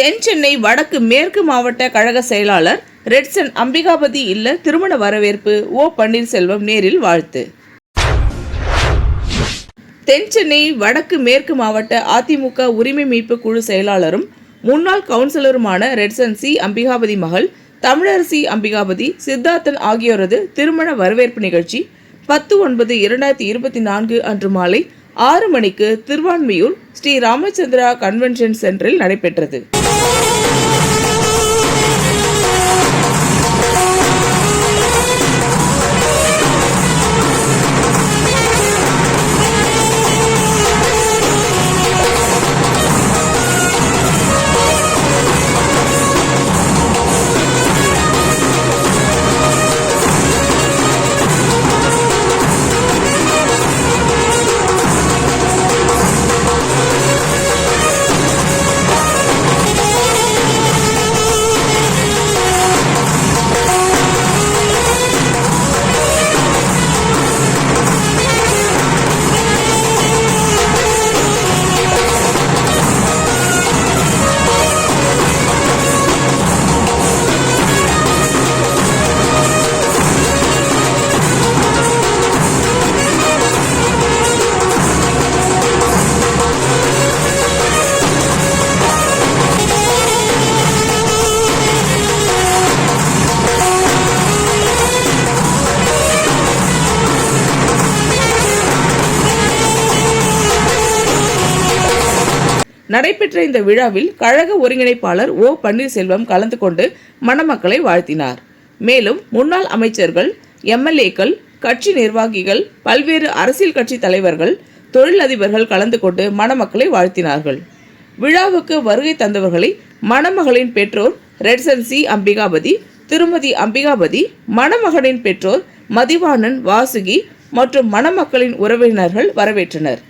தென் சென்னை வடக்கு மேற்கு மாவட்ட கழக செயலாளர் ரெட்சன் அம்பிகாபதி இல்ல திருமண வரவேற்பு ஓ பன்னீர்செல்வம் நேரில் வாழ்த்து. தென் சென்னை வடக்கு மேற்கு மாவட்ட அதிமுக உரிமை மீட்பு குழு செயலாளரும் முன்னாள் கவுன்சிலருமான ரெட்சன் சி. அம்பிகாபதி மகள் தமிழரசி அம்பிகாபதி சித்தார்த்தன் ஆகியோரது திருமண வரவேற்பு நிகழ்ச்சி பத்து ஒன்பது இரண்டாயிரத்தி இருபத்தி நான்கு அன்று மாலை ஆறு மணிக்கு திருவான்மியூர் ஸ்ரீ ராமச்சந்திரா கன்வென்ஷன் சென்டரில் நடைபெற்றது. நடைபெற்ற இந்த விழாவில் கழக ஒருங்கிணைப்பாளர் ஓ பன்னீர்செல்வம் கலந்து கொண்டு மணமக்களை வாழ்த்தினார். மேலும் முன்னாள் அமைச்சர்கள் எம்எல்ஏக்கள் கட்சி நிர்வாகிகள் பல்வேறு அரசியல் கட்சி தலைவர்கள் தொழிலதிபர்கள் கலந்து கொண்டு மணமக்களை வாழ்த்தினார்கள். விழாவுக்கு வருகை தந்தவர்களை மணமகளின் பெற்றோர் ரெட்சன்சி அம்பிகாபதி திருமதி அம்பிகாபதி மணமகனின் பெற்றோர் மதிவாணன் வாசுகி மற்றும் மணமக்களின் உறவினர்கள் வரவேற்றனர்.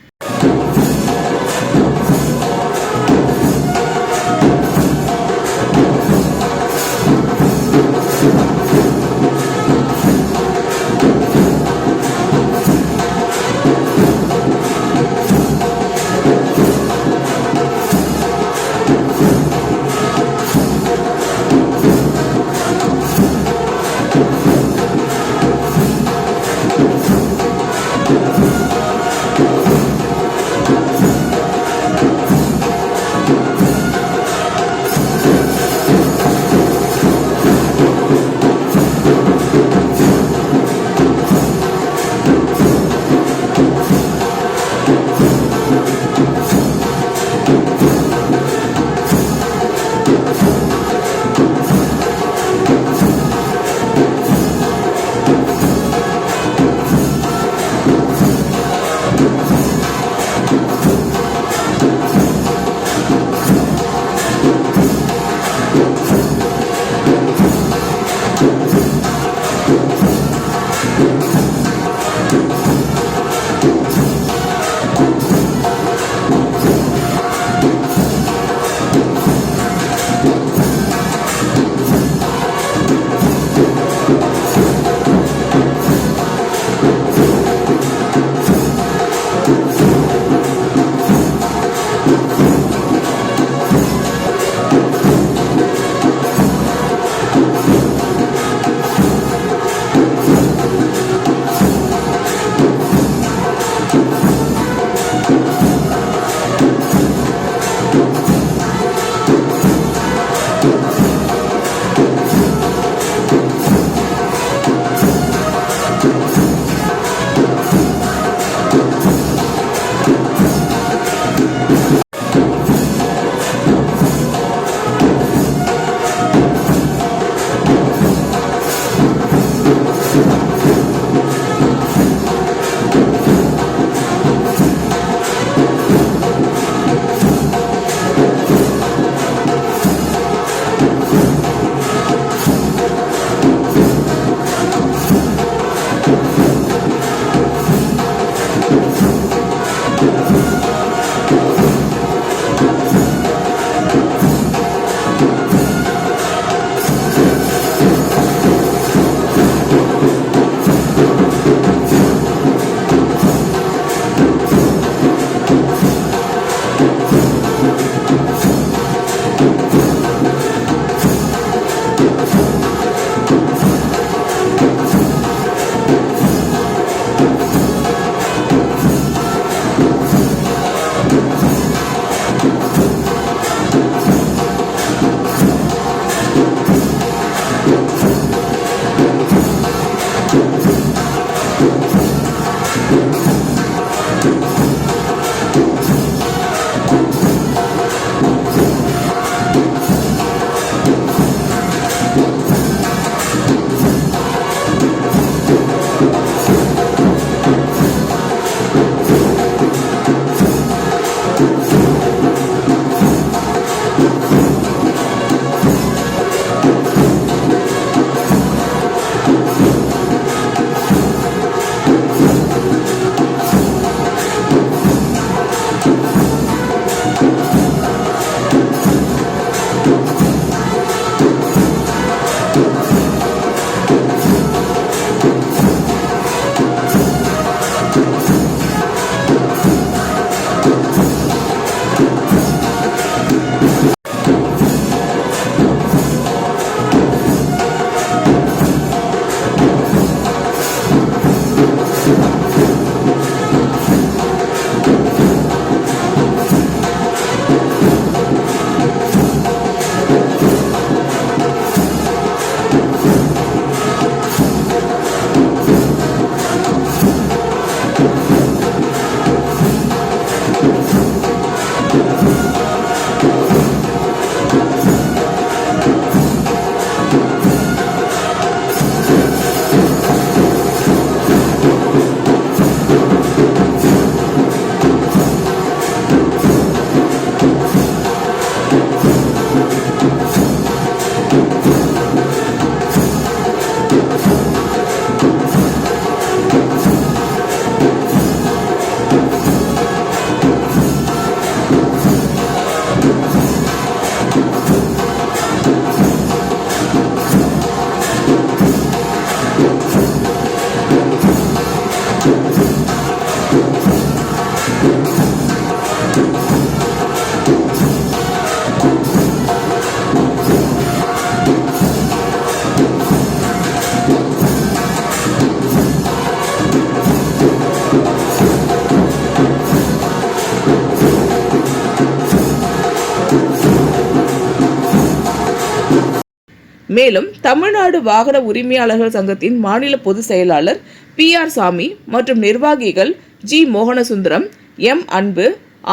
மேலும் தமிழ்நாடு வாகன உரிமையாளர்கள் சங்கத்தின் மாநில பொதுச் செயலாளர் பி ஆர் சாமி மற்றும் நிர்வாகிகள் G Mohanasundaram M Anbu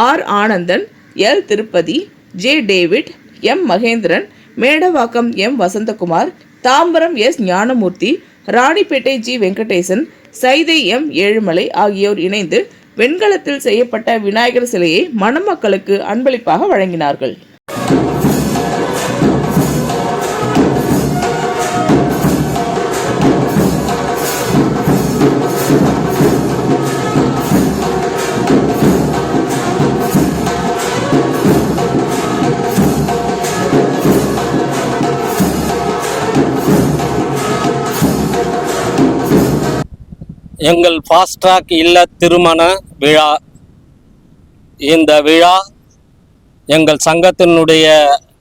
R Anandan L Tirupati J David M Mahendran Medavakkam M Vasanthakumar Tambaram S Gnanamoorthy Ranipet G Venkatesan Saidai M Ezhumalai ஆகியோர் இணைந்து வெண்கலத்தில் செய்யப்பட்ட விநாயகர் சிலையை மணமக்களுக்கு அன்பளிப்பாக வழங்கினார்கள். எங்கள் ஃபாஸ்ட்ராக் இல்ல திருமண விழா. இந்த விழா எங்கள் சங்கத்தினுடைய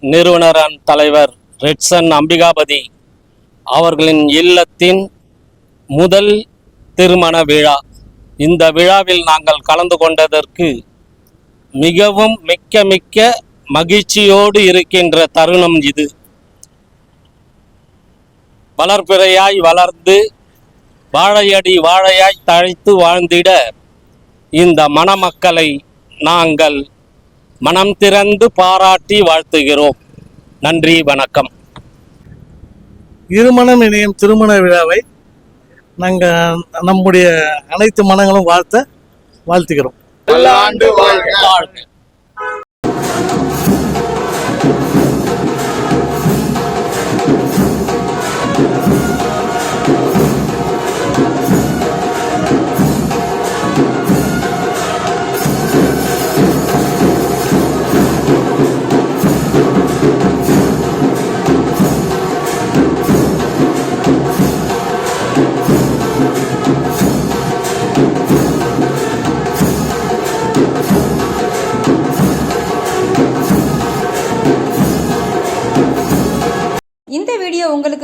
நிறுவனரன் தலைவர் ரெட்சன் அம்பிகாபதி அவர்களின் இல்லத்தின் முதல் திருமண விழா. இந்த விழாவில் நாங்கள் கலந்து கொண்டதற்கு மிகவும் மிக்க மிக்க மகிழ்ச்சியோடு இருக்கின்ற தருணம் இது. வளர்பிறையாய் வளர்ந்து வாழையடி வாழையாய் தழைத்து வாழ்ந்திட இந்த மணமக்களை நாங்கள் மனம் திறந்து பாராட்டி வாழ்த்துகிறோம். நன்றி வணக்கம். இருமணம் இணையும் திருமண விழாவை நாங்கள் நம்முடைய அனைத்து மனங்களும் வாழ்த்த வாழ்த்துகிறோம். வாழ்க.